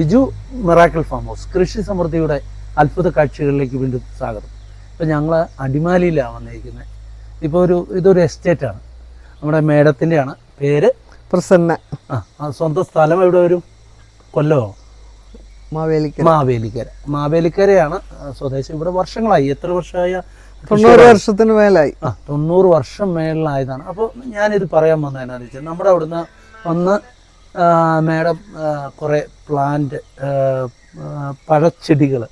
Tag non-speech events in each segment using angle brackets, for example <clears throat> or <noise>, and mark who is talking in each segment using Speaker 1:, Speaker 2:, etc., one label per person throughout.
Speaker 1: Biju miracle farm house കൃഷി സമൃദ്ധിയുടെ അത്ഭുത കാഴ്ചകളിലേക്ക് വീണ്ടും സ്വാഗതം. ഇപ്പം ഞങ്ങൾ അടിമാലിയിലാണ് വന്നിരിക്കുന്നത് ഇപ്പോൾ ഒരു ഇതൊരു എസ്റ്റേറ്റാണ് നമ്മുടെ മേഡത്തിന്റെയാണ് പേര്.
Speaker 2: പ്രസന്ന.
Speaker 1: ആ സ്വന്തം സ്ഥലം എവിടെ വരും? കൊല്ലോ
Speaker 2: മാവേലിക്കര.
Speaker 1: മാവേലിക്കര. മാവേലിക്കരയാണ് സ്വദേശം. ഇവിടെ വർഷങ്ങളായി. എത്ര വർഷമായ
Speaker 2: തൊണ്ണൂറ് വർഷത്തിന് മേലായി.
Speaker 1: ആ തൊണ്ണൂറ് വർഷം മേളിലായതാണ്. അപ്പോൾ ഞാനിത് പറയാൻ വന്നത് എന്നാന്ന് വെച്ചാൽ നമ്മുടെ അവിടുന്ന് വന്ന് മേഡം കുറേ പ്ലാന്റ് പഴച്ചെടികൾ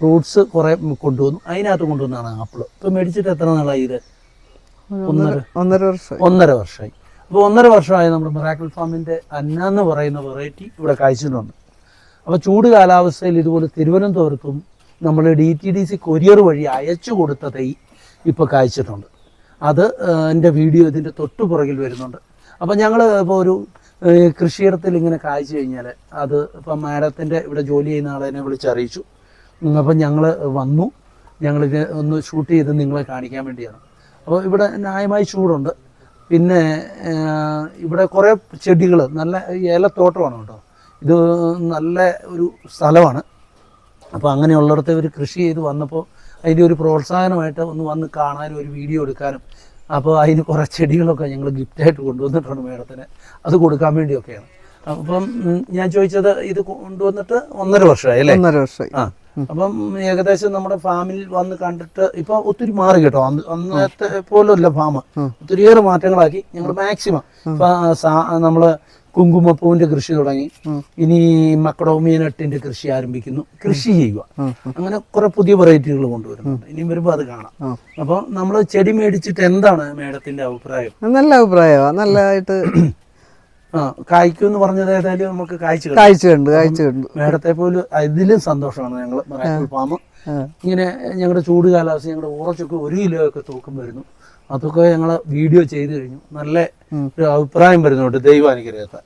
Speaker 1: ഫ്രൂട്ട്സ് കുറേ കൊണ്ടുവന്നു. അതിനകത്ത് കൊണ്ടുവന്നാണ് ആപ്പിൾ ഇപ്പോൾ മേടിച്ചിട്ട് എത്ര നാളായി ഇത്? ഒന്നര
Speaker 2: ഒന്നര വർഷം
Speaker 1: ഒന്നര വർഷമായി. അപ്പോൾ ഒന്നര വർഷമായി നമ്മുടെ മിറാക്കിൾ ഫാമിന്റെ അന്ന എന്ന് പറയുന്ന വെറൈറ്റി ഇവിടെ കായ്ച്ചിട്ടുണ്ട് അപ്പോൾ ചൂട് കാലാവസ്ഥയിൽ ഇതുപോലെ തിരുവനന്തപുരത്തും നമ്മൾ D T D C courier വഴി അയച്ചു കൊടുത്ത തൈ ഇപ്പോൾ കായ്ച്ചിട്ടുണ്ട് അത് എന്റെ വീഡിയോ ഇതിന്റെ തൊട്ടു പുറകിൽ വരുന്നുണ്ട്. അപ്പോൾ ഞങ്ങൾ ഇപ്പോൾ ഒരു കൃഷിയിടത്തിൽ ഇങ്ങനെ കാഴ്ച കഴിഞ്ഞാൽ അത് ഇപ്പം മാഡത്തിന്റെ ഇവിടെ ജോലി ചെയ്യുന്ന ആളെന്നെ വിളിച്ചറിയിച്ചു അപ്പം ഞങ്ങൾ വന്നു. ഞങ്ങളിത് ഒന്ന് ഷൂട്ട് ചെയ്ത് നിങ്ങളെ കാണിക്കാൻ വേണ്ടിയാണ്. അപ്പോൾ ഇവിടെ ന്യായമായി ചൂടുണ്ട്. പിന്നെ ഇവിടെ കുറേ ചെടികൾ നല്ല ഏലത്തോട്ടമാണ് കേട്ടോ. ഇത് നല്ല ഒരു സ്ഥലമാണ്. അപ്പോൾ അങ്ങനെയുള്ളിടത്ത് ഇവർ കൃഷി ചെയ്ത് വന്നപ്പോൾ അതിന്റെ ഒരു പ്രോത്സാഹനമായിട്ട് ഒന്ന് വന്ന് കാണാനും ഒരു വീഡിയോ എടുക്കാനും അപ്പോൾ അതിന് കുറേ ചെടികളൊക്കെ ഞങ്ങൾ ഗിഫ്റ്റായിട്ട് കൊണ്ടുവന്നിട്ടുണ്ട് മേഡത്തിന്. അത് കൊടുക്കാൻ വേണ്ടിയൊക്കെയാണ്. അപ്പം ഞാൻ ചോദിച്ചത് ഇത് കൊണ്ടുവന്നിട്ട് ഒന്നര വർഷമായി അല്ലേ?
Speaker 2: ഒന്നര വർഷമായി.
Speaker 1: ആ അപ്പം ഏകദേശം നമ്മുടെ ഫാമിൽ വന്ന് കണ്ടിട്ട് ഇപ്പൊ ഒത്തിരി മാറി കേട്ടോ. അന്ന് അന്നത്തെ പോലല്ല ഫാം ഒത്തിരിയേറെ മാറ്റങ്ങളാക്കി. ഞങ്ങൾ മാക്സിമം നമ്മൾ കുങ്കുമപ്പൂവിന്റെ കൃഷി തുടങ്ങി. ഇനി മക്കഡോമിയനട്ടിന്റെ കൃഷി ആരംഭിക്കുന്നു. കൃഷി ചെയ്യുക. അങ്ങനെ കുറെ പുതിയ വെറൈറ്റികൾ കൊണ്ടുവരുന്നുണ്ട്. ഇനിയും വരുമ്പോൾ അത് കാണാം.
Speaker 2: അപ്പൊ
Speaker 1: അപ്പോൾ നമ്മൾ ചെടി മേടിച്ചിട്ട് എന്താണ് മേഡത്തിന്റെ അഭിപ്രായം?
Speaker 2: നല്ല അഭിപ്രായമാണ് നല്ലതായിട്ട് <clears throat>
Speaker 1: ആ കായ്ക്കും എന്ന് പറഞ്ഞത് ഏതായാലും നമുക്ക് കായ്ച്ചു
Speaker 2: കാഴ്ച കണ്ട്. കാഴ്ച കണ്ട്
Speaker 1: മേഡത്തെ പോലും ഇതിലും സന്തോഷമാണ് ഞങ്ങൾ ഫാം ഇങ്ങനെ ഞങ്ങളുടെ ചൂട് കാലാവസ്ഥ ഞങ്ങളുടെ ഉറച്ചൊക്കെ ഒരു കിലോ ഒക്കെ തൂക്കം വരുന്നു. അതൊക്കെ ഞങ്ങൾ വീഡിയോ ചെയ്തു കഴിഞ്ഞു. നല്ല ഒരു അഭിപ്രായം വരുന്നുണ്ട് ദൈവാനുഗ്രഹത്തെ.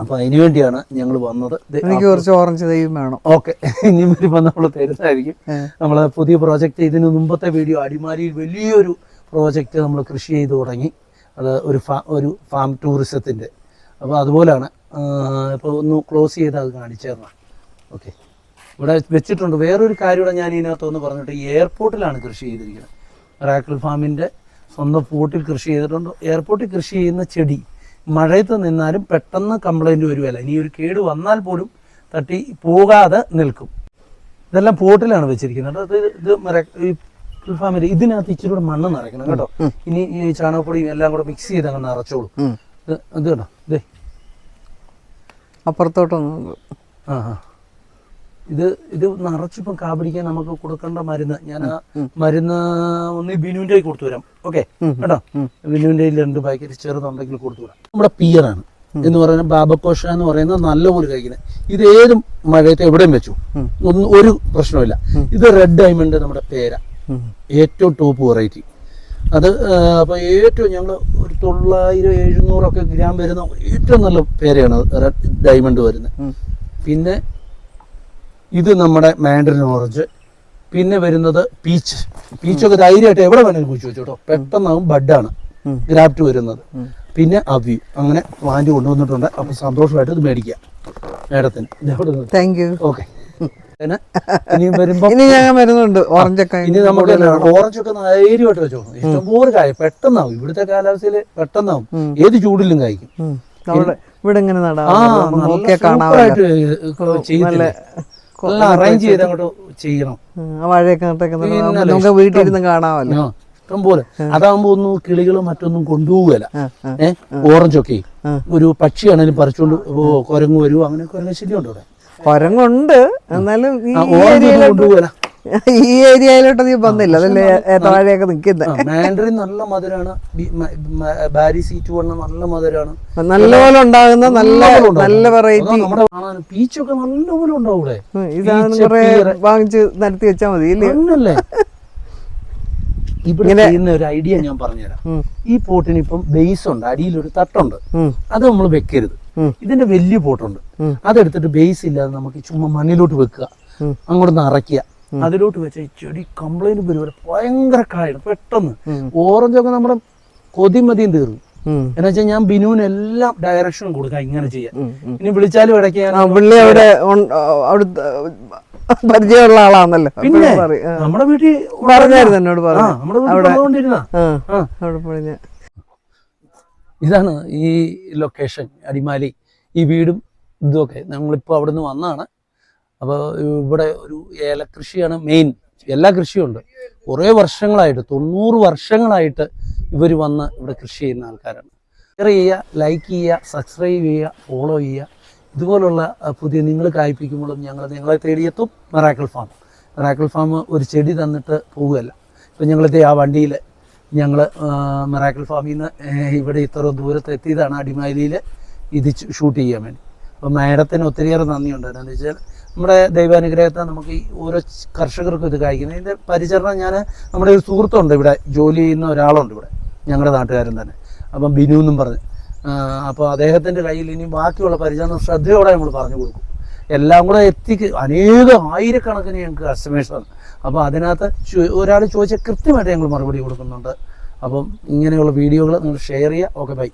Speaker 1: അപ്പൊ അതിനു വേണ്ടിയാണ് ഞങ്ങൾ വന്നത്.
Speaker 2: എനിക്ക് കുറച്ച് ഓറഞ്ച് ദൈവം വേണം.
Speaker 1: ഓക്കെ. ഇനി വരുമ്പോൾ നമ്മൾ തരുന്നതായിരിക്കും.
Speaker 2: നമ്മളെ
Speaker 1: നമ്മൾ പുതിയ പ്രോജക്റ്റ് ഇതിന് മുമ്പത്തെ വീഡിയോ അടിമാലിയിൽ വലിയൊരു പ്രോജക്റ്റ് നമ്മൾ കൃഷി ചെയ്ത് തുടങ്ങി. അത് ഒരു ഫാ ഒരു ഫാം ടൂറിസത്തിന്റെ. അപ്പോൾ അതുപോലെയാണ് ഇപ്പോൾ ഒന്ന് ക്ലോസ് ചെയ്ത് അത് കാണിച്ചു തരണം. ഓക്കെ. ഇവിടെ വെച്ചിട്ടുണ്ട്. വേറൊരു കാര്യം കൂടെ ഞാൻ ഇതിനകത്തൊന്ന് പറഞ്ഞിട്ട് എയർപോർട്ടിലാണ് കൃഷി ചെയ്തിരിക്കുന്നത്. റാക്കിൾ ഫാമിന്റെ സ്വന്തം പോട്ടിൽ കൃഷി ചെയ്തിട്ടുണ്ട്. എയർപോർട്ടിൽ കൃഷി ചെയ്യുന്ന ചെടി മഴയത്ത് നിന്നാലും പെട്ടെന്ന് കംപ്ലൈന്റ് വരുമല്ല ഇനി ഒരു കേട് വന്നാൽ പോലും തട്ടി പോകാതെ നിൽക്കും. ഇതെല്ലാം പോട്ടിലാണ് വെച്ചിരിക്കുന്നത്. അത് ഇത് ഈ ഫാമിലി ഇതിനകത്ത് ഇച്ചിരി കൂടെ മണ്ണ് നിറയ്ക്കണം കേട്ടോ. ഇനി ഈ ചാണകപ്പൊടിയും എല്ലാം കൂടെ മിക്സ് ചെയ്ത് അങ്ങ് നിറച്ചോളൂ ഇത് ഇത് കേട്ടോ ഇതേ
Speaker 2: അപ്പുറത്തോട്ടൊന്നും
Speaker 1: ആ ആ. ഇത് ഇത് നിറച്ചിപ്പം കാപിടിക്കാൻ നമുക്ക് കൊടുക്കേണ്ട മരുന്ന്. ഞാൻ ആ മരുന്ന് ഒന്ന് ബിനുവിന്റെ കൊടുത്തു വരാം ഓക്കെ? കേട്ടോ? ബിനുവിന്റെ രണ്ട് പാക്കറ്റ് ചെറുതുണ്ടെങ്കിൽ കൊടുത്തു വിടാം നമ്മുടെ പിയറാണ്. എന്ന് പറയുന്ന ബാബക്കോഷ എന്ന് പറയുന്നത് നല്ലപോലെ കഴിക്കുന്നത്. ഇത് ഏത് മഴയത്ത് എവിടെയും വെച്ചു. ഒന്നും ഒരു പ്രശ്നമില്ല ഇത് റെഡ് ഡയമണ്ട് നമ്മുടെ പേര. ഏറ്റവും ടോപ്പ് വെറൈറ്റി. അത് അപ്പോൾ ഏറ്റവും ഞങ്ങൾ ഒരു തൊള്ളായിരം എഴുന്നൂറൊക്കെ ഗ്രാം വരുന്ന ഏറ്റവും നല്ല പേരയാണ് റെഡ് ഡയമണ്ട് വരുന്നത്. പിന്നെ ഇത് നമ്മുടെ മാൻഡറിൻ ഓറഞ്ച് പിന്നെ വരുന്നത് പീച്ച് പീച്ചൊക്കെ ധൈര്യമായിട്ട് എവിടെ വേണമെങ്കിലും കുഴിച്ചു വെച്ചു കേട്ടോ പെട്ടെന്നാവും ബഡാണ്. ഗ്രാഫ്റ്റ് വരുന്നത്. പിന്നെ അവ്യൂ അങ്ങനെ വാണ്ടി കൊണ്ടുവന്നിട്ടുണ്ട്. അപ്പൊ സന്തോഷമായിട്ട് ഇത് മേടിക്കാം. മേഡത്തിന്.
Speaker 2: താങ്ക് യു
Speaker 1: ഓക്കെ ഇനി വരുമ്പോൾ
Speaker 2: ഇനി ഞാൻ വരുന്നുണ്ട്. ഓറഞ്ചൊക്കെ
Speaker 1: ഇനി നമുക്ക് ഓറഞ്ച് ഒക്കെ ധൈര്യമായിട്ട് വെച്ചോ ഇഷ്ടംപോലെ കായ. പെട്ടെന്നാവും. ഇവിടുത്തെ കാലാവസ്ഥയിൽ പെട്ടെന്നാവും. ഏത് ചൂടിലും കായ്ക്കും.
Speaker 2: ഇവിടെ ഇങ്ങനെ നടാം നോക്കിയാൽ
Speaker 1: നല്ല അറേഞ്ച് ചെയ്ത് അങ്ങോട്ട് ചെയ്യണം.
Speaker 2: വാഴയൊക്കെ നമുക്ക് വീട്ടിൽ ഇരുന്ന് കാണാമല്ലോ.
Speaker 1: ഇഷ്ടം പോലെ. അതാകുമ്പോ ഒന്നും കിളികളും മറ്റൊന്നും
Speaker 2: കൊണ്ടുപോകല.
Speaker 1: ഏഹ് ഓറഞ്ചൊക്കെ. ഒരു പക്ഷിയാണെങ്കിലും പറിച്ചുകൊണ്ട് കൊരങ്ങു വരുമോ അങ്ങനെ കുരങ്ങ ശല്യം ഉണ്ട്
Speaker 2: കൊരങ്ങുണ്ട്. എന്നാലും
Speaker 1: കൊണ്ടുപോകല.
Speaker 2: ഈ ഏരിയയിലോട്ട് നീ വന്നില്ല. അതല്ലേ ഏത്തവാഴയൊക്കെ നിൽക്കുന്നത്
Speaker 1: മാൻഡറിൻ നല്ല മധുരമാണ് ബാരി സീറ്റ് വണ്ണ നല്ല മധുരമാണ്
Speaker 2: നല്ലപോലെ ഉണ്ടാകുന്ന നല്ല നല്ല വെറൈറ്റി
Speaker 1: പീച്ചൊക്കെ നല്ലപോലെ ഉണ്ടാവൂടെ?
Speaker 2: ഇതാണ് കൊറേ. വാങ്ങിച്ച് നിരത്തി വെച്ചാൽ മതി ഇല്ലേ?
Speaker 1: ഇവിടെ ചെയ്യുന്ന ഒരു ഐഡിയ ഞാൻ പറഞ്ഞുതരാം. ഈ പോട്ടിന് ഇപ്പം ബേസ് ഉണ്ട് അടിയിൽ ഒരു
Speaker 2: തട്ടുണ്ട്.
Speaker 1: അത് നമ്മൾ വെക്കരുത്. ഇതിന്റെ വലിയ പോട്ടുണ്ട്. അതെടുത്തിട്ട് ബേസ് ഇല്ലാതെ നമുക്ക് ചുമ്മാ മണ്ണിലോട്ട് വെക്കുക. അങ്ങോട്ട് നിറയ്ക്കുക അതിലോട്ട് വെച്ച ഈ ചെടി കംപ്ലൈന്റ് പരിപാടി ഭയങ്കര കായാണ് പെട്ടെന്ന്. ഓറഞ്ച് ഒക്കെ നമ്മുടെ കൊതിമതിയും തീർന്നു. എന്ന് വെച്ചാൽ ഞാൻ ബിനുവിന് എല്ലാം ഡയറക്ഷൻ കൊടുക്കാം ഇങ്ങനെ ചെയ്യാൻ. ഇനി വിളിച്ചാലും ഇടയ്ക്ക് ഞാൻ
Speaker 2: ആ പുള്ളി അവിടെ പരിചയമുള്ള ആളാണല്ലോ
Speaker 1: പിന്നെ. നമ്മുടെ വീട്ടിൽ
Speaker 2: പറഞ്ഞായിരുന്നു എന്നോട് പറഞ്ഞു.
Speaker 1: ഇതാണ് ഈ ലൊക്കേഷൻ അടിമാലി ഈ വീടും ഇതുമൊക്കെ നമ്മളിപ്പോൾ അവിടെ നിന്ന് വന്നതാണ് അപ്പോൾ ഇവിടെ ഒരു ഏലകൃഷിയാണ് മെയിൻ എല്ലാ കൃഷിയും ഉണ്ട്. കുറേ വർഷങ്ങളായിട്ട് തൊണ്ണൂറ് വർഷങ്ങളായിട്ട് ഇവർ വന്ന് ഇവിടെ കൃഷി ചെയ്യുന്ന ആൾക്കാരാണ്. ഷെയർ ചെയ്യുക ലൈക്ക് ചെയ്യുക സബ്സ്ക്രൈബ് ചെയ്യുക ഫോളോ ചെയ്യുക. ഇതുപോലുള്ള പുതിയ നിങ്ങൾ കായ്പിക്കുമ്പോഴും ഞങ്ങൾ നിങ്ങളെ തേടിയെത്തും മെറാക്കിൾ ഫാം മെറാക്കിൾ ഫാം ഒരു ചെടി തന്നിട്ട് പോവുകയല്ല. ഇപ്പം ഞങ്ങളത്തെ ആ വണ്ടിയിൽ ഞങ്ങൾ മെറാക്കിൾ ഫാമിൽ നിന്ന് ഇവിടെ ഇത്ര ദൂരത്ത് എത്തിയതാണ് അടിമാലിയിൽ ഇത് ഷൂട്ട് ചെയ്യാൻ വേണ്ടി. അപ്പോൾ മാഡത്തിന് ഒത്തിരിയേറെ നന്ദിയുണ്ട്. എന്താണെന്ന് വെച്ചാൽ നമ്മുടെ ദൈവാനുഗ്രഹത്തെ നമുക്ക് ഈ ഓരോ കർഷകർക്കും ഇത് കായ്ക്കുന്നത് ഇതിന്റെ പരിചരണം ഞാൻ നമ്മുടെ ഒരു സുഹൃത്തുണ്ട് ഇവിടെ ജോലി ചെയ്യുന്ന ഒരാളുണ്ട് ഇവിടെ ഞങ്ങളുടെ നാട്ടുകാരൻ തന്നെ. അപ്പം ബിനു എന്നും പറഞ്ഞു. അപ്പോൾ അദ്ദേഹത്തിന്റെ കയ്യിൽ ഇനി ബാക്കിയുള്ള പരിചരണം ശ്രദ്ധയോടെ നമ്മൾ പറഞ്ഞു കൊടുക്കും. എല്ലാം കൂടെ എത്തിക്ക്. അനേകം ആയിരക്കണക്കിന് ഞങ്ങൾക്ക് കസ്റ്റമേഴ്സാണ് അപ്പോൾ അതിനകത്ത് ഒരാൾ ചോദിച്ചാൽ കൃത്യമായിട്ട് ഞങ്ങൾ മറുപടി കൊടുക്കുന്നുണ്ട്. അപ്പം ഇങ്ങനെയുള്ള വീഡിയോകൾ നിങ്ങൾ ഷെയർ ചെയ്യുക. Okay bye